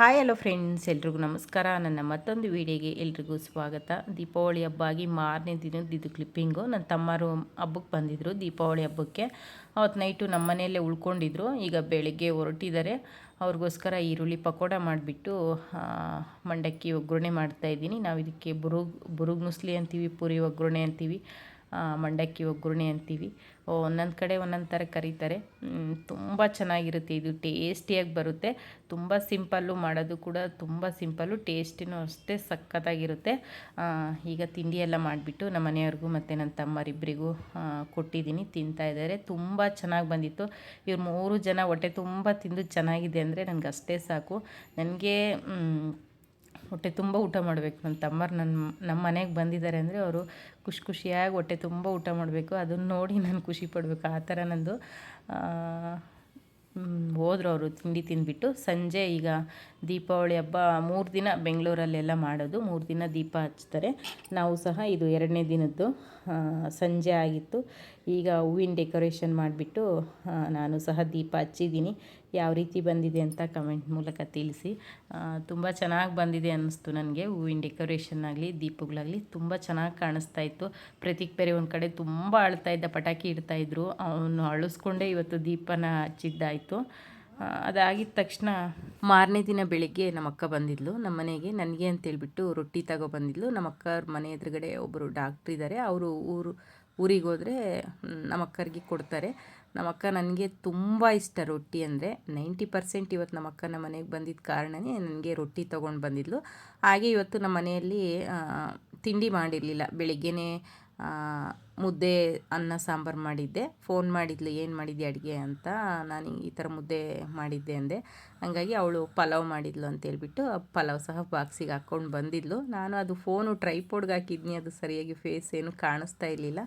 Hi, hello friends, ಎಲ್ರಿಗೂ ನಮಸ್ಕಾರ. ನನ್ನ ಮತ್ತೊಂದು ವಿಡಿಯೋಗೆ ಎಲ್ರಿಗೂ ಸ್ವಾಗತ. ದೀಪಾವಳಿ ಹಬ್ಬ ಆಗಿ ಮಾರನೇ ದಿನದ ಇದು ಕ್ಲಿಪ್ಪಿಂಗು ನನ್ನ ತಮ್ಮರು ಹಬ್ಬಕ್ಕೆ ಬಂದಿದ್ದರು ದೀಪಾವಳಿ ಹಬ್ಬಕ್ಕೆ. ಅವತ್ತು ನೈಟು ನಮ್ಮ ಮನೆಯಲ್ಲೇ ಉಳ್ಕೊಂಡಿದ್ರು. ಈಗ ಬೆಳಗ್ಗೆ ಹೊರಟಿದ್ದಾರೆ. ಅವ್ರಿಗೋಸ್ಕರ ಈರುಳ್ಳಿ ಪಕೋಡ ಮಾಡಿಬಿಟ್ಟು ಮಂಡಕ್ಕಿ ಒಗ್ಗರಣೆ ಮಾಡ್ತಾಯಿದ್ದೀನಿ ನಾವು ಇದಕ್ಕೆ ಬುರುಗ್ ಬುರುಗ್ ನುಸ್ಲಿ ಅಂತೀವಿ, ಪುರಿ ಒಗ್ಗರಣೆ ಅಂತೀವಿ. ಮಂಡಕ್ಕಿ ಒಗ್ಗರಣೆ ಅಂತೀವಿ. ಒಂದೊಂದು ಕಡೆ ಒಂದೊಂದು ಥರ ಕರೀತಾರೆ. ತುಂಬ ಚೆನ್ನಾಗಿರುತ್ತೆ. ಇದು ಟೇಸ್ಟಿಯಾಗಿ ಬರುತ್ತೆ. ತುಂಬ ಸಿಂಪಲ್ಲು ಮಾಡೋದು ಕೂಡ ತುಂಬ ಸಿಂಪಲ್ಲು, ಟೇಸ್ಟಿನೂ ಅಷ್ಟೇ ಸಖತ್ತಾಗಿರುತ್ತೆ. ಈಗ ತಿಂಡಿ ಎಲ್ಲ ಮಾಡಿಬಿಟ್ಟು ನಮ್ಮ ಮನೆಯವ್ರಿಗೂ ಮತ್ತು ನನ್ನ ತಮ್ಮರಿಬ್ಬರಿಗೂ ಕೊಟ್ಟಿದ್ದೀನಿ. ತಿಂತಾಯಿದ್ದಾರೆ ತುಂಬ ಚೆನ್ನಾಗಿ ಬಂದಿತ್ತು. ಇವ್ರು ಮೂರು ಜನ ಹೊಟ್ಟೆ ತುಂಬ ತಿಂದು ಚೆನ್ನಾಗಿದೆ ಅಂದರೆ ನನಗೆ ಅಷ್ಟೇ ಸಾಕು. ನನಗೆ ಹೊಟ್ಟೆ ತುಂಬ ಊಟ ಮಾಡಬೇಕು. ನನ್ನ ತಮ್ಮರು ನನ್ನ, ನಮ್ಮ ಮನೆಗೆ ಬಂದಿದ್ದಾರೆ ಅಂದರೆ ಅವರು ಖುಷಿ ಖುಷಿಯಾಗಿ ಹೊಟ್ಟೆ ತುಂಬ ಊಟ ಮಾಡಬೇಕು. ಅದನ್ನು ನೋಡಿ ನಾನು ಖುಷಿ ಪಡಬೇಕು. ಆ ಥರ ನಂದು ಹೋದ್ರು ಅವರು ತಿಂಡಿ ತಿಂದುಬಿಟ್ಟು. ಸಂಜೆ ಈಗ ದೀಪಾವಳಿ ಹಬ್ಬ ಮೂರು ದಿನ ಬೆಂಗಳೂರಲ್ಲೆಲ್ಲ ಮಾಡೋದು. ಮೂರು ದಿನ ದೀಪ ಹಚ್ತಾರೆ. ನಾವು ಸಹ ಇದು ಎರಡನೇ ದಿನದ್ದು ಸಂಜೆ ಆಗಿತ್ತು. ಈಗ ಹೂವಿನ ಡೆಕೋರೇಷನ್ ಮಾಡಿಬಿಟ್ಟು ನಾನು ಸಹ ದೀಪ ಹಚ್ಚಿದ್ದೀನಿ. ಯಾವ ರೀತಿ ಬಂದಿದೆ ಅಂತ ಕಮೆಂಟ್ ಮೂಲಕ ತಿಳಿಸಿ. ತುಂಬ ಚೆನ್ನಾಗಿ ಬಂದಿದೆ ಅನ್ನಿಸ್ತು ನನಗೆ. ಹೂವಿನ ಡೆಕೋರೇಷನ್ ಆಗಲಿ, ದೀಪಗಳಾಗಲಿ ತುಂಬ ಚೆನ್ನಾಗಿ ಕಾಣಿಸ್ತಾ ಇತ್ತು. ಪ್ರತೀಕ್ ಬೇರೆ ಒಂದು ಕಡೆ ತುಂಬ ಅಳ್ತಾ ಇದ್ದ ಪಟಾಕಿ ಇಡ್ತಾಯಿದ್ರು ಅವನು ಅಳಿಸ್ಕೊಂಡೇ ಇವತ್ತು ದೀಪನ ಹಚ್ಚಿದ್ದಾಯಿತು. ಅದಾಗಿದ ತಕ್ಷಣ ಮಾರನೇ ದಿನ ಬೆಳಿಗ್ಗೆ ನಮ್ಮ ಅಕ್ಕ ಬಂದಿದ್ಲು. ನಮ್ಮ ಮನೆಗೆ ನನಗೆ ಅಂತೇಳ್ಬಿಟ್ಟು ರೊಟ್ಟಿ ತಗೋ ಬಂದಿದ್ಲು. ನಮ್ಮ ಮನೆ ಎದುರುಗಡೆ ಒಬ್ಬರು ಡಾಕ್ಟ್ರ್ ಇದ್ದಾರೆ ಅವರು ಊರು, ಊರಿಗೆ ಹೋದರೆ ನಮ್ಮ ಅಕ್ಕರಿಗೆ ಕೊಡ್ತಾರೆ. ನಮ್ಮ ಅಕ್ಕ ನನಗೆ ತುಂಬ ಇಷ್ಟ ರೊಟ್ಟಿ ಅಂದರೆ ನೈಂಟಿ ಪರ್ಸೆಂಟ್ ಇವತ್ತು ನಮ್ಮ ಅಕ್ಕನ ಮನೆಗೆ ಬಂದಿದ್ದ ಕಾರಣವೇ ನನಗೆ ರೊಟ್ಟಿ ತೊಗೊಂಡು ಬಂದಿದ್ಲು. ಹಾಗೆ ಇವತ್ತು ನಮ್ಮ ಮನೆಯಲ್ಲಿ ತಿಂಡಿ ಮಾಡಿರಲಿಲ್ಲ. ಬೆಳಿಗ್ಗೆನೇ ಮುದ್ದೆ, ಅನ್ನ, ಸಾಂಬಾರು ಮಾಡಿದ್ದೆ. ಫೋನ್ ಮಾಡಿದ್ಲು, ಏನು ಮಾಡಿದ್ದೆ ಅಡುಗೆ? ಅಂತ ನಾನು ಈ ಥರ ಮುದ್ದೆ ಮಾಡಿದ್ದೆ ಅಂದೆ. ಹಾಗಾಗಿ ಅವಳು ಪಲಾವ್ ಮಾಡಿದ್ಲು ಅಂತೇಳ್ಬಿಟ್ಟು ಪಲಾವ್ ಸಹ ಬಾಕ್ಸಿಗೆ ಹಾಕ್ಕೊಂಡು ಬಂದಿದ್ಲು. ನಾನು ಅದು ಫೋನು ಟ್ರೈಪೋಡ್ಗೆ ಹಾಕಿದ್ನಿ. ಅದು ಸರಿಯಾಗಿ ಫೇಸ್ ಏನು ಕಾಣಿಸ್ತಾ ಇರಲಿಲ್ಲ.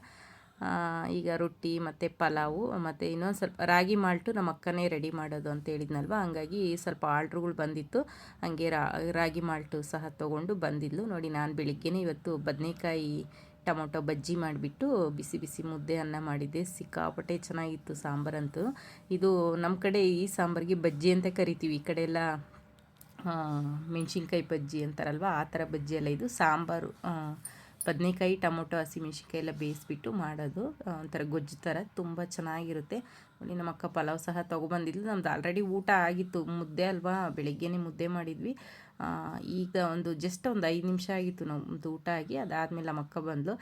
ಈಗ ರೊಟ್ಟಿ ಮತ್ತು ಪಲಾವು, ಮತ್ತು ಇನ್ನೊಂದು ಸ್ವಲ್ಪ ರಾಗಿ ಮಾಲ್ಟು ನಮ್ಮ ಅಕ್ಕನೇ ರೆಡಿ ಮಾಡೋದು ಅಂತ ಹೇಳಿದ್ನಲ್ವ? ಹಂಗಾಗಿ ಸ್ವಲ್ಪ ಆರ್ಡ್ರುಗಳು ಬಂದಿತ್ತು. ಹಾಗೆ ರಾಗಿ ಮಾಲ್ಟು ಸಹ ತೊಗೊಂಡು ಬಂದಿದ್ಲು. ನೋಡಿ, ನಾನು ಬೆಳಿಗ್ಗೆನೇ ಇವತ್ತು ಬದನೆಕಾಯಿ ಟೊಮೊಟೊ ಬಜ್ಜಿ ಮಾಡಿಬಿಟ್ಟು ಬಿಸಿ ಬಿಸಿ ಮುದ್ದೆ ಅನ್ನ ಮಾಡಿದ್ದೆ. ಸಿಕ್ಕಾಪಟ್ಟೆ ಚೆನ್ನಾಗಿತ್ತು ಸಾಂಬಾರಂತೂ. ಇದು ನಮ್ಮ ಕಡೆ ಈ ಸಾಂಬಾರಿಗೆ ಬಜ್ಜಿ ಅಂತ ಕರಿತೀವಿ. ಈ ಕಡೆ ಎಲ್ಲ ಮೆಣಸಿನ್ಕಾಯಿ ಬಜ್ಜಿ ಅಂತಾರಲ್ವ? ಆ ಥರ ಬಜ್ಜಿ ಎಲ್ಲ ಇದು. ಸಾಂಬಾರು ಬದನೇಕಾಯಿ ಟೊಮೊಟೊ ಹಸಿಮೆಣ್ಸಿನ್ಕಾಯಿ ಎಲ್ಲ ಬೇಯಿಸ್ಬಿಟ್ಟು ಮಾಡೋದು ಒಂಥರ ಗೊಜ್ಜು ಥರ ತುಂಬ ಚೆನ್ನಾಗಿರುತ್ತೆ. ನೋಡಿ ನಮ್ಮ ಅಕ್ಕ ಪಲಾವ್ ಸಹ ತೊಗೊಬಂದಿದ್ಲು. ನಮ್ದು ಆಲ್ರೆಡಿ ಊಟ ಆಗಿತ್ತು. ಮುದ್ದೆ ಅಲ್ವಾ? ಬೆಳಗ್ಗೆನೇ ಮುದ್ದೆ ಮಾಡಿದ್ವಿ. ಈಗ ಒಂದು ಜಸ್ಟ್ ಒಂದು ಐದು ನಿಮಿಷ ಆಗಿತ್ತು ನಮ್ಮದು ಊಟ ಆಗಿ. ಅದಾದಮೇಲೆ ನಮ್ಮಕ್ಕ ಬಂದಳು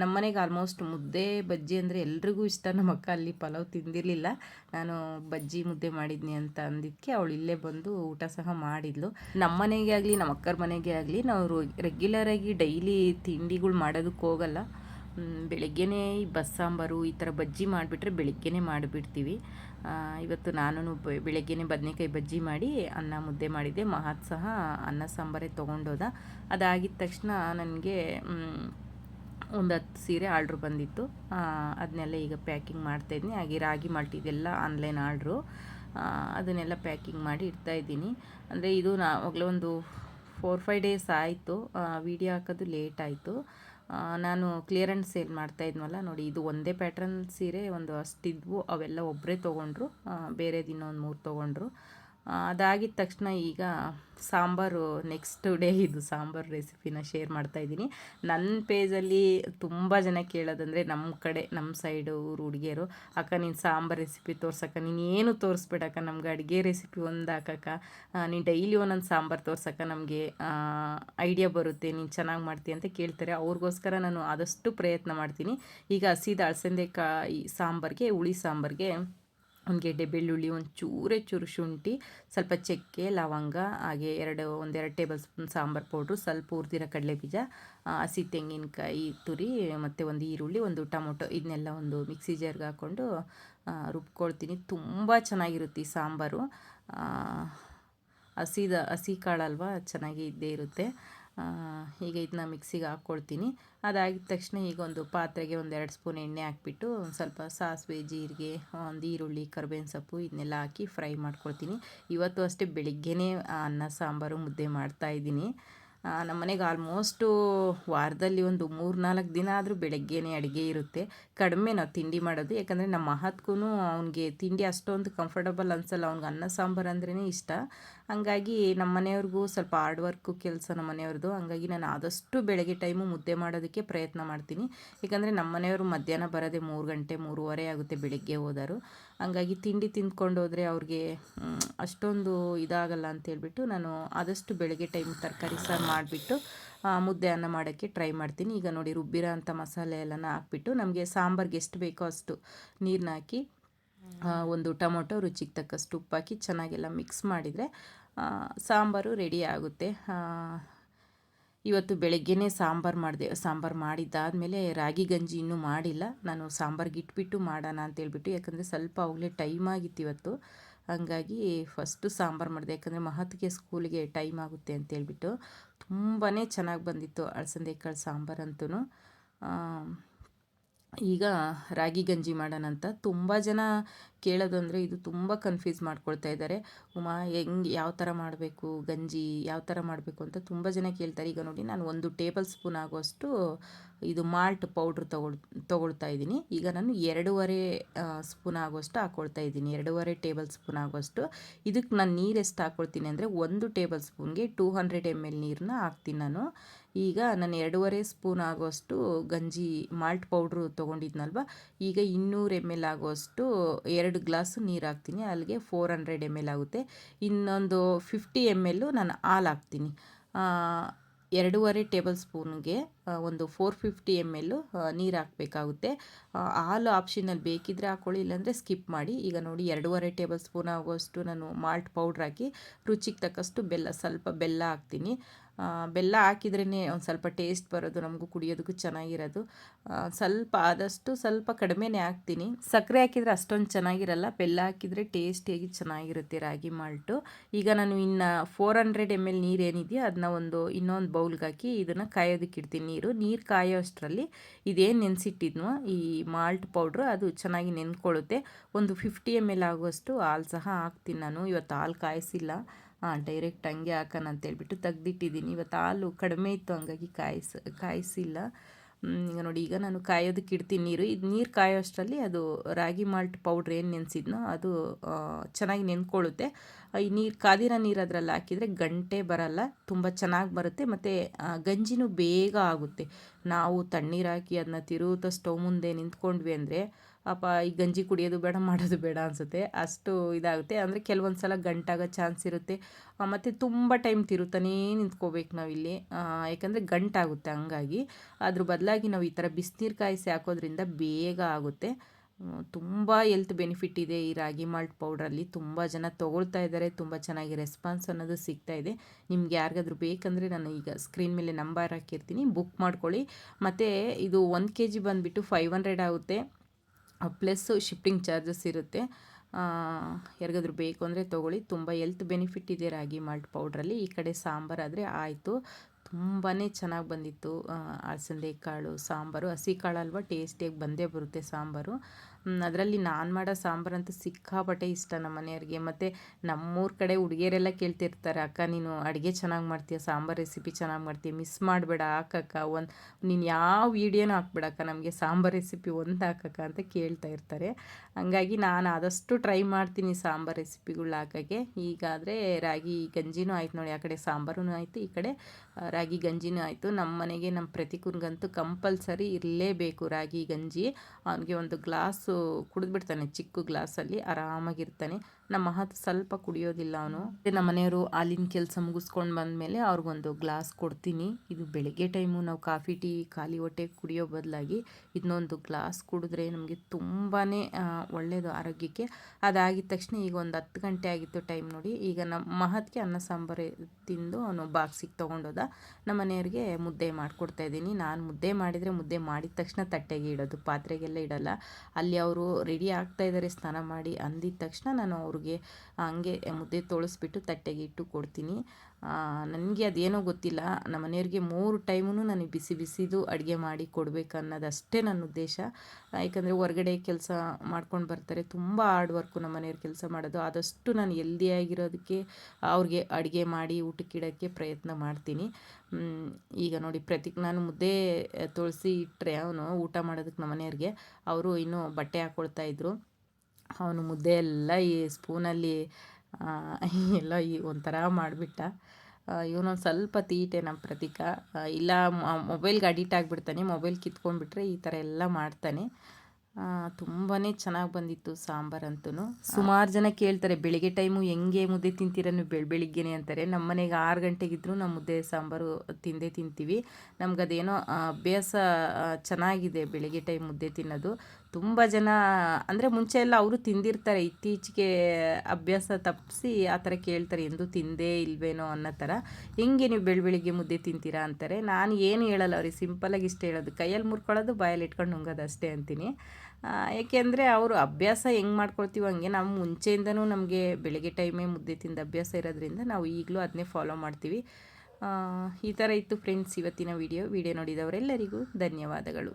ನಮ್ಮ ಮನೆಗೆ ಆಲ್ಮೋಸ್ಟ್ ಮುದ್ದೆ, ಬಜ್ಜಿ ಅಂದರೆ ಎಲ್ರಿಗೂ ಇಷ್ಟ. ನಮ್ಮಕ್ಕ ಅಲ್ಲಿ ಪಲಾವ್ ತಿಂದಿರಲಿಲ್ಲ. ನಾನು ಬಜ್ಜಿ ಮುದ್ದೆ ಮಾಡಿದ್ನಿ ಅಂತ ಅಂದಿದ್ದಕ್ಕೆ ಅವಳು ಇಲ್ಲೇ ಬಂದು ಊಟ ಸಹ ಮಾಡಿದ್ಲು. ನಮ್ಮ ಮನೆಗೆ ಆಗಲಿ, ನಮ್ಮ ಅಕ್ಕರ ಮನೆಗೆ ಆಗಲಿ, ನಾವು ರೆಗ್ಯುಲರಾಗಿ ಡೈಲಿ ತಿಂಡಿಗಳು ಮಾಡೋದಕ್ಕೆ ಹೋಗಲ್ಲ. ಬೆಳಗ್ಗೆನೇ ಈ ಬಸ್ಸಾಂಬಾರು ಈ ಥರ ಬಜ್ಜಿ ಮಾಡಿಬಿಟ್ರೆ ಬೆಳಗ್ಗೆನೇ ಮಾಡಿಬಿಡ್ತೀವಿ. ಇವತ್ತು ನಾನು ಬೆಳಗ್ಗೆನೇ ಬದನೆಕಾಯಿ ಬಜ್ಜಿ ಮಾಡಿ ಅನ್ನ ಮುದ್ದೆ ಮಾಡಿದ್ದೆ. ಮಹಾತ್ ಸಹ ಅನ್ನ ಸಾಂಬಾರೇ ತೊಗೊಂಡೋದ. ಅದಾಗಿದ ತಕ್ಷಣ ನನಗೆ ಒಂದು ಹತ್ತು ಸೀರೆ ಆರ್ಡ್ರ್ ಬಂದಿತ್ತು. ಅದನ್ನೆಲ್ಲ ಈಗ ಪ್ಯಾಕಿಂಗ್ ಮಾಡ್ತಾಯಿದ್ದೀನಿ ಹಾಗೆ ರಾಗಿ ಮಾಲ್ಟ್ ಇದೆಲ್ಲ ಆನ್ಲೈನ್ ಆರ್ಡ್ರು. ಅದನ್ನೆಲ್ಲ ಪ್ಯಾಕಿಂಗ್ ಮಾಡಿ ಇಡ್ತಾಯಿದ್ದೀನಿ ಅಂದರೆ ಇದು ನಾ ಒಂದು ಫೋರ್, ಫೈವ್ ಡೇಸ್ ಆಯಿತು. ವೀಡಿಯೋ ಹಾಕೋದು ಲೇಟ್ ಆಯಿತು. ನಾನು ಕ್ಲಿಯರೆನ್ಸ್ ಸೇಲ್ ಮಾಡ್ತಾ ಇದ್ನಲ್ಲ, ನೋಡಿ ಇದು ಒಂದೇ ಪ್ಯಾಟ್ರನ್ ಸೀರೆ, ಒಂದು ಅಷ್ಟಿದ್ವು, ಅವೆಲ್ಲ ಒಬ್ಬರೇ ತೊಗೊಂಡ್ರು ಇನ್ನೊಂದು ಮೂರು ತೊಗೊಂಡ್ರು. ಅದಾಗಿದ ತಕ್ಷಣ ಈಗ ಸಾಂಬಾರು ನೆಕ್ಸ್ಟ್ ಡೇ ಇದು ಸಾಂಬಾರು ರೆಸಿಪಿನ ಶೇರ್ ಮಾಡ್ತಾಯಿದ್ದೀನಿ ನನ್ನ ಪೇಜಲ್ಲಿ ತುಂಬ ಜನ ಕೇಳೋದಂದರೆ ನಮ್ಮ ಕಡೆ ನಮ್ಮ ಸೈಡು ಊರು ಹುಡುಗಿಯರು, ಅಕ್ಕ, ನೀನು ಸಾಂಬಾರು ರೆಸಿಪಿ ತೋರ್ಸಕ್ಕ, ನೀನು ಏನು ತೋರಿಸ್ಬೇಡಕ್ಕ, ನಮ್ಗೆ ಅಡುಗೆ ರೆಸಿಪಿ ಒಂದು ಹಾಕಕ್ಕ ನೀನು ಡೈಲಿ ಒಂದೊಂದು ಸಾಂಬಾರು ತೋರ್ಸಕ್ಕ ನಮಗೆ ಐಡಿಯಾ ಬರುತ್ತೆ, ನೀನು ಚೆನ್ನಾಗಿ ಮಾಡ್ತೀಯ ಅಂತ ಕೇಳ್ತಾರೆ. ಅವ್ರಿಗೋಸ್ಕರ ನಾನು ಆದಷ್ಟು ಪ್ರಯತ್ನ ಮಾಡ್ತೀನಿ. ಈಗ ಹಸಿದ ಅಳಸಂದೆಕಾಯಿ ಸಾಂಬಾರಿಗೆ, ಹುಳಿ ಸಾಂಬಾರಿಗೆ ಒಂದು ಗೆಡ್ಡೆ, ಬೆಳ್ಳುಳ್ಳಿ ಒಂದು ಚೂರೇ ಚೂರು ಶುಂಠಿ ಸ್ವಲ್ಪ ಚಕ್ಕೆ, ಲವಂಗ, ಹಾಗೆ ಎರಡು, ಒಂದೆರಡು ಟೇಬಲ್ ಸ್ಪೂನ್ ಸಾಂಬಾರು ಪೌಡ್ರು, ಸ್ವಲ್ಪ ಹುರಿದಿರೋ ಕಡಲೆ ಬೀಜ ಹಸಿ ತೆಂಗಿನಕಾಯಿ ತುರಿ, ಮತ್ತು ಒಂದು ಈರುಳ್ಳಿ, ಒಂದು ಟೊಮೊಟೊ, ಇದನ್ನೆಲ್ಲ ಒಂದು ಮಿಕ್ಸಿ ಜಾರ್ಗೆ ಹಾಕ್ಕೊಂಡು ರುಬ್ಕೊಳ್ತೀನಿ. ತುಂಬ ಚೆನ್ನಾಗಿರುತ್ತೆ ಈ ಸಾಂಬಾರು. ಹಸಿದ, ಹಸಿ ಕಾಳಲ್ವ, ಚೆನ್ನಾಗಿ ಇದ್ದೇ ಇರುತ್ತೆ. ಈಗ ಇದನ್ನ ಮಿಕ್ಸಿಗೆ ಹಾಕ್ಕೊಳ್ತೀನಿ ಅದಾಗಿದ ತಕ್ಷಣ ಈಗ ಒಂದು ಪಾತ್ರೆಗೆ ಒಂದು ಎರಡು ಸ್ಪೂನ್ ಎಣ್ಣೆ ಹಾಕ್ಬಿಟ್ಟು ಒಂದು ಸ್ವಲ್ಪ ಸಾಸಿವೆ, ಜೀರಿಗೆ, ಒಂದು ಈರುಳ್ಳಿ, ಕರ್ಬೇವಿನ ಸೊಪ್ಪು ಇದನ್ನೆಲ್ಲ ಹಾಕಿ ಫ್ರೈ ಮಾಡ್ಕೊಳ್ತೀನಿ ಇವತ್ತು ಅಷ್ಟೇ ಬೆಳಿಗ್ಗೆನೇ ಅನ್ನ, ಸಾಂಬಾರು ಮುದ್ದೆ ಮಾಡ್ತಾಯಿದ್ದೀನಿ ನಮ್ಮ ಮನೆಗೆ ಆಲ್ಮೋಸ್ಟು ವಾರದಲ್ಲಿ ಒಂದು ಮೂರು ನಾಲ್ಕು ದಿನ ಆದರೂ ಬೆಳಗ್ಗೆನೇ ಅಡುಗೆ ಇರುತ್ತೆ. ಕಡಿಮೆ ನಾವು ತಿಂಡಿ ಮಾಡೋದು, ಯಾಕಂದರೆ ನಮ್ಮ ಮಹತ್ಗೂ ಅವ್ನಿಗೆ ತಿಂಡಿ ಅಷ್ಟೊಂದು ಕಂಫರ್ಟಬಲ್ ಅನ್ಸಲ್ಲ. ಅವ್ನಿಗೆ ಅನ್ನ, ಸಾಂಬಾರು ಅಂದ್ರೇ ಇಷ್ಟ. ಹಂಗಾಗಿ ನಮ್ಮ ಮನೆಯವ್ರಿಗೂ ಸ್ವಲ್ಪ ಹಾರ್ಡ್ ವರ್ಕು ಕೆಲಸ ನಮ್ಮ ಮನೆಯವ್ರದ್ದು ಹಂಗಾಗಿ ನಾನು ಆದಷ್ಟು ಬೆಳಗ್ಗೆ ಟೈಮು ಮುದ್ದೆ ಮಾಡೋದಕ್ಕೆ ಪ್ರಯತ್ನ ಮಾಡ್ತೀನಿ. ಯಾಕಂದರೆ ನಮ್ಮ ಮನೆಯವರು ಮಧ್ಯಾಹ್ನ ಬರೋದೇ ಮೂರು ಗಂಟೆ, ಮೂರುವರೆ ಆಗುತ್ತೆ ಬೆಳಗ್ಗೆ ಹೋದರು. ಹಂಗಾಗಿ ತಿಂಡಿ ತಿಂದ್ಕೊಂಡು ಹೋದರೆ ಅವ್ರಿಗೆ ಅಷ್ಟೊಂದು ಇದಾಗಲ್ಲ ಅಂತೇಳ್ಬಿಟ್ಟು ನಾನು ಆದಷ್ಟು ಬೆಳಗ್ಗೆ ಟೈಮ್ ತರಕಾರಿ ಸಾರು ಮಾಡಿಬಿಟ್ಟು ಮುದ್ದೆ ಅನ್ನ ಮಾಡೋಕ್ಕೆ ಟ್ರೈ ಮಾಡ್ತೀನಿ. ಈಗ ನೋಡಿ ರುಬ್ಬಿರೋ ಅಂಥ ಮಸಾಲೆ ಎಲ್ಲನ ಹಾಕ್ಬಿಟ್ಟು ನಮಗೆ ಸಾಂಬಾರ್ಗೆ ಎಷ್ಟು ಬೇಕೋ ಅಷ್ಟು ನೀರನ್ನ ಹಾಕಿ ಒಂದು ಟೊಮೊಟೊ ರುಚಿಗೆ ತಕ್ಕಷ್ಟು ಉಪ್ಪು ಹಾಕಿ ಚೆನ್ನಾಗೆಲ್ಲ ಮಿಕ್ಸ್ ಮಾಡಿದರೆ ಸಾಂಬಾರು ರೆಡಿ ಆಗುತ್ತೆ. ಇವತ್ತು ಬೆಳಗ್ಗೆನೇ ಸಾಂಬಾರು ಮಾಡಿದೆ, ಸಾಂಬಾರು ಮಾಡಿದ್ದಾದಮೇಲೆ ರಾಗಿ ಗಂಜಿ ಇನ್ನೂ ಮಾಡಿಲ್ಲ. ನಾನು ಸಾಂಬಾರ್ಗೆ ಇಟ್ಬಿಟ್ಟು ಮಾಡೋಣ ಅಂತೇಳ್ಬಿಟ್ಟು ಯಾಕಂದರೆ ಸ್ವಲ್ಪ ಅವಾಗಲೇ ಟೈಮ್ ಆಗಿತ್ತು ಇವತ್ತು. ಹಂಗಾಗಿ ಫಸ್ಟು ಸಾಂಬಾರು ಮಾಡಿದೆ, ಯಾಕಂದರೆ ಮಹತ್ಗೆ ಸ್ಕೂಲಿಗೆ ಟೈಮ್ ಆಗುತ್ತೆ ಅಂತೇಳ್ಬಿಟ್ಟು ತುಂಬಾ ಚೆನ್ನಾಗಿ ಬಂದಿತ್ತು ಅಳಸಂದೆ ಕಾಳು ಸಾಂಬಾರಂತೂ ಈಗ ರಾಗಿ ಗಂಜಿ ಮಾಡೋಣ ಅಂತ ತುಂಬ ಜನ ಕೇಳೋದು ಅಂದರೆ ಇದು ತುಂಬ ಕನ್ಫ್ಯೂಸ್ ಮಾಡ್ಕೊಳ್ತಾ ಇದ್ದಾರೆ. ಉಮಾ, ಹೆಂಗೆ, ಯಾವ ಥರ ಮಾಡಬೇಕು ಗಂಜಿ, ಯಾವ ಥರ ಮಾಡಬೇಕು ಅಂತ ತುಂಬ ಜನ ಕೇಳ್ತಾರೆ. ಈಗ ನೋಡಿ, ನಾನು ಒಂದು ಟೇಬಲ್ ಸ್ಪೂನ್ ಆಗುವಷ್ಟು ಇದು ಮಾಲ್ಟ್ ಪೌಡ್ರ್ ತಗೊಳ್, ತೊಗೊಳ್ತಾ ಇದ್ದೀನಿ. ಈಗ ನಾನು ಎರಡೂವರೆ ಸ್ಪೂನ್ ಆಗುವಷ್ಟು ಹಾಕ್ಕೊಳ್ತಾ ಇದ್ದೀನಿ. ಎರಡೂವರೆ ಟೇಬಲ್ ಸ್ಪೂನ್ ಆಗುವಷ್ಟು. ಇದಕ್ಕೆ ನಾನು ನೀರು ಎಷ್ಟು ಹಾಕ್ಕೊಳ್ತೀನಿ ಅಂದರೆ ಒಂದು ಟೇಬಲ್ ಸ್ಪೂನ್ಗೆ ಟೂ ಹಂಡ್ರೆಡ್ ಎಂ ಎಲ್ ನೀರನ್ನ ಹಾಕ್ತೀನಿ ನಾನು. ಈಗ ನಾನು ಎರಡೂವರೆ ಸ್ಪೂನ್ ಆಗುವಷ್ಟು ಗಂಜಿ ಮಾಲ್ಟ್ ಪೌಡ್ರು ತೊಗೊಂಡಿದ್ನಲ್ವ? ಈಗ ಇನ್ನೂರು ಎಂ ಎಲ್ ಆಗುವಷ್ಟು ಎರಡು ಗ್ಲಾಸು ನೀರು ಹಾಕ್ತೀನಿ. ಅಲ್ಲಿಗೆ ಫೋರ್ ಹಂಡ್ರೆಡ್ ಎಂ ಎಲ್ ಆಗುತ್ತೆ. ಇನ್ನೊಂದು ಫಿಫ್ಟಿ ಎಂ ಎಲ್ಲು ನಾನು ಹಾಲು ಹಾಕ್ತೀನಿ. ಎರಡೂವರೆ ಟೇಬಲ್ ಸ್ಪೂನ್ಗೆ ಒಂದು ಫೋರ್ ಫಿಫ್ಟಿ ಎಂ ಎಲ್ಲು ನೀರು ಹಾಕಬೇಕಾಗುತ್ತೆ. ಹಾಲು ಆಪ್ಷನಲ್ಲಿ ಬೇಕಿದ್ರೆ ಹಾಕ್ಕೊಳ್ಳಿ ಇಲ್ಲಾಂದರೆ ಸ್ಕಿಪ್ ಮಾಡಿ. ಈಗ ನೋಡಿ, ಎರಡೂವರೆ ಟೇಬಲ್ ಸ್ಪೂನ್ ಆಗುವಷ್ಟು ನಾನು ಮಾಲ್ಟ್ ಪೌಡ್ರ್ ಹಾಕಿ, ರುಚಿಗೆ ತಕ್ಕಷ್ಟು ಬೆಲ್ಲ, ಸ್ವಲ್ಪ ಬೆಲ್ಲ ಹಾಕ್ತೀನಿ. ಬೆಲ್ಲ ಹಾಕಿದ್ರೇ ಒಂದು ಸ್ವಲ್ಪ ಟೇಸ್ಟ್ ಬರೋದು, ನಮಗೂ ಕುಡಿಯೋದಕ್ಕೂ ಚೆನ್ನಾಗಿರೋದು. ಸ್ವಲ್ಪ ಆದಷ್ಟು ಸ್ವಲ್ಪ ಕಡಿಮೆನೇ ಹಾಕ್ತೀನಿ. ಸಕ್ಕರೆ ಹಾಕಿದರೆ ಅಷ್ಟೊಂದು ಚೆನ್ನಾಗಿರಲ್ಲ, ಬೆಲ್ಲ ಹಾಕಿದರೆ ಟೇಸ್ಟಿಯಾಗಿ ಚೆನ್ನಾಗಿರುತ್ತೆ ರಾಗಿ ಮಾಲ್ಟು. ಈಗ ನಾನು ಇನ್ನು ಫೋರ್ ಹಂಡ್ರೆಡ್ ಎಂ ಎಲ್ ನೀರು ಏನಿದೆಯೋ ಅದನ್ನ ಒಂದು ಇನ್ನೊಂದು ಬೌಲ್ಗೆ ಹಾಕಿ ಇದನ್ನು ಕಾಯೋದಕ್ಕೆ ಇಡ್ತೀನಿ ನೀರು. ನೀರು ಕಾಯೋ ಅಷ್ಟರಲ್ಲಿ ಇದೇನು ನೆನೆಸಿಟ್ಟಿದ್ನೋ ಈ ಮಾಲ್ಟ್ ಪೌಡ್ರು ಅದು ಚೆನ್ನಾಗಿ ನೆನ್ಕೊಳ್ಳುತ್ತೆ ಒಂದು ಫಿಫ್ಟಿ ಎಂ ಎಲ್ ಆಗುವಷ್ಟು ಹಾಲು ಸಹ ಹಾಕ್ತೀನಿ ನಾನು. ಇವತ್ತು ಹಾಲು ಕಾಯಿಸಿಲ್ಲ. ಹಾಂ ಡೈರೆಕ್ಟ್ ಹಂಗೆ ಹಾಕೋಣ ಅಂತೇಳ್ಬಿಟ್ಟು ತೆಗ್ದಿಟ್ಟಿದ್ದೀನಿ. ಇವತ್ತು ಹಾಲು ಕಡಿಮೆ ಇತ್ತು, ಹಂಗಾಗಿ ಕಾಯಿಸ್, ಕಾಯಿಸಿಲ್ಲ. ಈಗ ನೋಡಿ, ಈಗ ನಾನು ಕಾಯೋದಕ್ಕೆ ಇಡ್ತೀನಿ ನೀರು. ಇದು ನೀರು ಕಾಯೋ ಅಷ್ಟರಲ್ಲಿ ಅದು ರಾಗಿ ಮಾಲ್ಟ್ ಪೌಡ್ರ್ ಏನು ನೆನೆಸಿದ್ನೋ ಅದು ಚೆನ್ನಾಗಿ ನೆನ್ಕೊಳ್ಳುತ್ತೆ. ಈ ನೀರು, ಕಾದಿರೋ ನೀರು ಅದರಲ್ಲಿ ಹಾಕಿದರೆ ಗಂಟೆ ಬರಲ್ಲ, ತುಂಬ ಚೆನ್ನಾಗಿ ಬರುತ್ತೆ. ಮತ್ತು ಗಂಜಿನೂ ಬೇಗ ಆಗುತ್ತೆ. ನಾವು ತಣ್ಣೀರು ಹಾಕಿ ಅದನ್ನ ತಿರುವುತ್ತಾ ಸ್ಟವ್ ಮುಂದೆ ನಿಂತ್ಕೊಂಡ್ವಿ ಅಂದರೆ ಅಪ್ಪ ಈ ಗಂಜಿ ಕುಡಿಯೋದು ಬೇಡ, ಮಾಡೋದು ಬೇಡ ಅನಿಸುತ್ತೆ. ಅಷ್ಟು ಇದಾಗುತ್ತೆ. ಅಂದರೆ ಕೆಲವೊಂದು ಸಲ ಗಂಟಾಗೋ ಚಾನ್ಸ್ ಇರುತ್ತೆ. ಮತ್ತು ತುಂಬ ಟೈಮ್ ತಿರುತ್ತಾನೇ ನಿಂತ್ಕೋಬೇಕು ನಾವಿಲ್ಲಿ. ಯಾಕಂದರೆ ಗಂಟಾಗುತ್ತೆ ಹಂಗಾಗಿ. ಅದ್ರ ಬದಲಾಗಿ ನಾವು ಈ ಥರ ಬಿಸಿನೀರು ಕಾಯಿಸಿ ಹಾಕೋದ್ರಿಂದ ಬೇಗ ಆಗುತ್ತೆ. ತುಂಬ ಹೆಲ್ತ್ ಬೆನಿಫಿಟ್ ಇದೆ ಈ ರಾಗಿ ಮಾಲ್ಟ್ ಪೌಡ್ರಲ್ಲಿ. ತುಂಬ ಜನ ತೊಗೊಳ್ತಾ ಇದ್ದಾರೆ. ತುಂಬ ಚೆನ್ನಾಗಿ ರೆಸ್ಪಾನ್ಸ್ ಅನ್ನೋದು ಸಿಗ್ತಾ ಇದೆ. ನಿಮ್ಗೆ ಯಾರಿಗಾದ್ರೂ ಬೇಕಂದರೆ ನಾನು ಈಗ ಸ್ಕ್ರೀನ್ ಮೇಲೆ ನಂಬರ್ ಹಾಕಿರ್ತೀನಿ. ಬುಕ್ ಮಾಡ್ಕೊಳ್ಳಿ. ಮತ್ತು ಇದು ಒಂದು ಕೆ ಜಿ ಬಂದುಬಿಟ್ಟು ಫೈವ್ ಹಂಡ್ರೆಡ್ ಆಗುತ್ತೆ. ಪ್ಲಸ್ ಶಿಪ್ಪಿಂಗ್ ಚಾರ್ಜಸ್ ಇರುತ್ತೆ. ಯಾರಿಗಾದ್ರೂ ಬೇಕು ಅಂದರೆ ತೊಗೊಳ್ಳಿ. ತುಂಬ ಎಲ್ತ್ ಬೆನಿಫಿಟ್ ಇದೆ ರಾಗಿ ಮಾಲ್ಟ್ ಪೌಡ್ರಲ್ಲಿ ಈ ಕಡೆ ಸಾಂಬಾರಾದರೆ ಆಯಿತು. ತುಂಬಾ ಚೆನ್ನಾಗಿ ಬಂದಿತ್ತು. ಅಲಸಂದೆ ಕಾಳು, ಸಾಂಬಾರು. ಹಸಿ ಕಾಳಲ್ವ ಟೇಸ್ಟಿಯಾಗಿ ಬಂದೇ ಬರುತ್ತೆ ಸಾಂಬಾರು. ಅದರಲ್ಲಿ ನಾನು ಮಾಡೋ ಸಾಂಬಾರಂತೂ ಸಿಕ್ಕಾಪಟ್ಟೆ ಇಷ್ಟ ನಮ್ಮ ಮನೆಯವ್ರಿಗೆ. ಮತ್ತು ನಮ್ಮೂರ ಕಡೆ ಹುಡುಗಿಯರೆಲ್ಲ ಕೇಳ್ತಿರ್ತಾರೆ, ಅಕ್ಕ, ನೀನು ಅಡುಗೆ ಚೆನ್ನಾಗಿ ಮಾಡ್ತೀಯ, ಸಾಂಬಾರು ರೆಸಿಪಿ ಚೆನ್ನಾಗಿ ಮಾಡ್ತೀಯ ಮಿಸ್ ಮಾಡಬೇಡ, ಹಾಕಕ್ಕ, ಒಂದು, ನೀನು ಯಾವ ವೀಡಿಯೋನೂ ಹಾಕ್ಬೇಡಕ್ಕ ನಮಗೆ ಸಾಂಬಾರು ರೆಸಿಪಿ ಒಂದು ಹಾಕಕ್ಕ ಅಂತ ಕೇಳ್ತಾ ಇರ್ತಾರೆ. ಹಂಗಾಗಿ ನಾನು ಆದಷ್ಟು ಟ್ರೈ ಮಾಡ್ತೀನಿ ಸಾಂಬಾರು ರೆಸಿಪಿಗಳು ಹಾಕೋಕ್ಕೆ. ಈಗಾದರೆ ರಾಗಿ ಗಂಜಿನೂ ಆಯ್ತು ನೋಡಿ, ಆ ಕಡೆ ಸಾಂಬಾರೂ ಆಯಿತು, ಈ ಕಡೆ ರಾಗಿ ಗಂಜಿನೂ ಆಯಿತು. ನಮ್ಮ ಮನೆಗೆ ನಮ್ಮ ಪ್ರತಿಕೂರ್ಗಂತೂ ಕಂಪಲ್ಸರಿ ಇರಲೇಬೇಕು ರಾಗಿ ಗಂಜಿ. ಅವನಿಗೆ ಒಂದು ಗ್ಲಾಸು ಕುಡಿದ್ಬಿಡ್ತಾನೆ ಚಿಕ್ಕ ಗ್ಲಾಸಲ್ಲಿ ಆರಾಮಾಗಿರ್ತಾನೆ. ನಮ್ಮ ಮಹತ್ ಸ್ವಲ್ಪ ಕುಡಿಯೋದಿಲ್ಲ ಅವನು. ನಮ್ಮ ಮನೆಯವರು ಹಾಲಿನ ಕೆಲಸ ಮುಗಿಸ್ಕೊಂಡು ಬಂದಮೇಲೆ ಅವ್ರಿಗೊಂದು ಗ್ಲಾಸ್ ಕೊಡ್ತೀನಿ. ಇದು ಬೆಳಗ್ಗೆ ಟೈಮು ನಾವು ಕಾಫಿ, ಟೀ, ಖಾಲಿ ಹೊಟ್ಟೆ ಕುಡಿಯೋ ಬದಲಾಗಿ ಇದನ್ನೊಂದು ಗ್ಲಾಸ್ ಕುಡಿದ್ರೆ ನಮಗೆ ತುಂಬಾ ಒಳ್ಳೆಯದು ಆರೋಗ್ಯಕ್ಕೆ. ಅದಾಗಿದ ತಕ್ಷಣ ಈಗ ಒಂದು ಹತ್ತು ಗಂಟೆ ಆಗಿತ್ತು ಟೈಮ್ ನೋಡಿ. ಈಗ ನಮ್ಮ ಮಹತ್ಗೆ ಅನ್ನ ಸಾಂಬಾರು ತಿಂದು ಅವನು ಬಾಕ್ಸಿಗೆ ತೊಗೊಂಡೋದ. ನಮ್ಮ ಮನೆಯವ್ರಿಗೆ ಮುದ್ದೆ ಮಾಡಿಕೊಡ್ತಾ ಇದ್ದೀನಿ. ನಾನು ಮುದ್ದೆ ಮಾಡಿದರೆ ಮುದ್ದೆ ಮಾಡಿದ ತಕ್ಷಣ ತಟ್ಟೆಗೆ ಇಡೋದು. ಪಾತ್ರೆಗೆಲ್ಲ ಇಡಲ್ಲ. ಅಲ್ಲಿ ಅವರು ರೆಡಿ ಆಗ್ತಾ ಇದ್ದಾರೆ ಸ್ನಾನ ಮಾಡಿ ಅಂದಿದ ತಕ್ಷಣ ನಾನು ಅವ್ರಿಗೆ ಹಂಗೆ ಮುದ್ದೆ ತೊಳಸ್ಬಿಟ್ಟು ತಟ್ಟೆಗೆ ಇಟ್ಟು ಕೊಡ್ತೀನಿ. ನನಗೆ ಅದೇನೋ ಗೊತ್ತಿಲ್ಲ. ನಮ್ಮ ಮನೆಯವ್ರಿಗೆ ಮೂರು ಟೈಮೂ ನನಗೆ ಬಿಸಿ ಬಿಸಿದು ಅಡುಗೆ ಮಾಡಿ ಕೊಡಬೇಕನ್ನೋದಷ್ಟೇ ನನ್ನ ಉದ್ದೇಶ. ಯಾಕಂದರೆ ಹೊರಗಡೆ ಕೆಲಸ ಮಾಡ್ಕೊಂಡು ಬರ್ತಾರೆ. ತುಂಬ ಹಾರ್ಡ್ ವರ್ಕು ನಮ್ಮ ಮನೆಯವ್ರ ಕೆಲಸ ಮಾಡೋದು. ಆದಷ್ಟು ನಾನು ಎಲ್ದಿಯಾಗಿರೋದಕ್ಕೆ ಅವ್ರಿಗೆ ಅಡುಗೆ ಮಾಡಿ ಊಟಕ್ಕಿಡೋಕ್ಕೆ ಪ್ರಯತ್ನ ಮಾಡ್ತೀನಿ. ಈಗ ನೋಡಿ ಪ್ರತಿ ನಾನು ಮುದ್ದೆ ತೊಳಸಿ ಇಟ್ಟರೆ ಅವನು ಊಟ ಮಾಡೋದಕ್ಕೆ ನಮ್ಮ ಮನೆಯವ್ರಿಗೆ ಅವರು ಇನ್ನೂ ಬಟ್ಟೆ ಹಾಕ್ಕೊಳ್ತಾ ಇದ್ರು. ಅವನು ಮುದ್ದೆ ಎಲ್ಲ ಈ ಸ್ಪೂನಲ್ಲಿ ಎಲ್ಲ ಈ ಒಂಥರ ಮಾಡಿಬಿಟ್ಟ. ಇವನೊಂದು ಸ್ವಲ್ಪ ತೀಟೆ ನಮ್ಮ ಪ್ರತೀಕ. ಇಲ್ಲ ಮೊಬೈಲ್ಗೆ ಅಡಿಟ್ ಆಗಿಬಿಡ್ತಾನೆ, ಮೊಬೈಲ್ ಕಿತ್ಕೊಂಡ್ಬಿಟ್ರೆ ಈ ಥರ ಎಲ್ಲ ಮಾಡ್ತಾನೆ. ತುಂಬಾ ಚೆನ್ನಾಗಿ ಬಂದಿತ್ತು ಸಾಂಬಾರಂತೂ ಸುಮಾರು ಜನ ಕೇಳ್ತಾರೆ, ಬೆಳಿಗ್ಗೆ ಟೈಮು ಹೆಂಗೆ ಮುದ್ದೆ ತಿಂತೀರ ನೀವು ಬೆಳ, ಬೆಳಿಗ್ಗೆನೆ ಅಂತಾರೆ. ನಮ್ಮ ಮನೆಗೆ ಆರು ಗಂಟೆಗಿದ್ರು ನಮ್ಮ ಮುದ್ದೆ, ಸಾಂಬಾರು ತಿಂದೇ ತಿಂತೀವಿ. ನಮ್ಗೆ ಅದೇನೋ ಅಭ್ಯಾಸ ಚೆನ್ನಾಗಿದೆ ಬೆಳಿಗ್ಗೆ ಟೈಮ್ ಮುದ್ದೆ ತಿನ್ನೋದು. ತುಂಬ ಜನ, ಅಂದರೆ ಮುಂಚೆ ಎಲ್ಲ ಅವರು ತಿಂದಿರ್ತಾರೆ, ಇತ್ತೀಚೆಗೆ ಅಭ್ಯಾಸ ತಪ್ಪಿಸಿ ಆ ಥರ ಕೇಳ್ತಾರೆ, ಎಂದು ತಿಂದೇ ಇಲ್ವೇನೋ ಅನ್ನೋ ಥರ. ಹೆಂಗೆ ನೀವು ಬೆಳ ಬೆಳಿಗ್ಗೆ ಮುದ್ದೆ ತಿಂತೀರಾ ಅಂತಾರೆ. ನಾನು ಏನು ಹೇಳಲ್ಲ ಅವ್ರಿಗೆ ಸಿಂಪಲಾಗಿ ಇಷ್ಟ ಹೇಳೋದು. ಕೈಯಲ್ಲಿ ಮುರ್ಕೊಳ್ಳೋದು, ಬಾಯಲ್ಲಿ ಇಟ್ಕೊಂಡು ನುಂಗೋದು ಅಷ್ಟೇ ಅಂತೀನಿ. ಏಕೆಂದರೆ ಅವರು ಅಭ್ಯಾಸ ಹೆಂಗೆ ಮಾಡ್ಕೊಳ್ತೀವೋ ಹಂಗೆ, ನಾವು ಮುಂಚೆಯಿಂದನೂ ನಮಗೆ ಬೆಳಗ್ಗೆ ಟೈಮೇ ಮುದ್ದೆ ತಿಂದ ಅಭ್ಯಾಸ ಇರೋದ್ರಿಂದ ನಾವು ಈಗಲೂ ಅದನ್ನೇ ಫಾಲೋ ಮಾಡ್ತೀವಿ. ಈ ಥರ ಇತ್ತು ಫ್ರೆಂಡ್ಸ್, ಇವತ್ತಿನ ವಿಡಿಯೋ. ವಿಡಿಯೋ ನೋಡಿದವರೆಲ್ಲರಿಗೂ ಧನ್ಯವಾದಗಳು.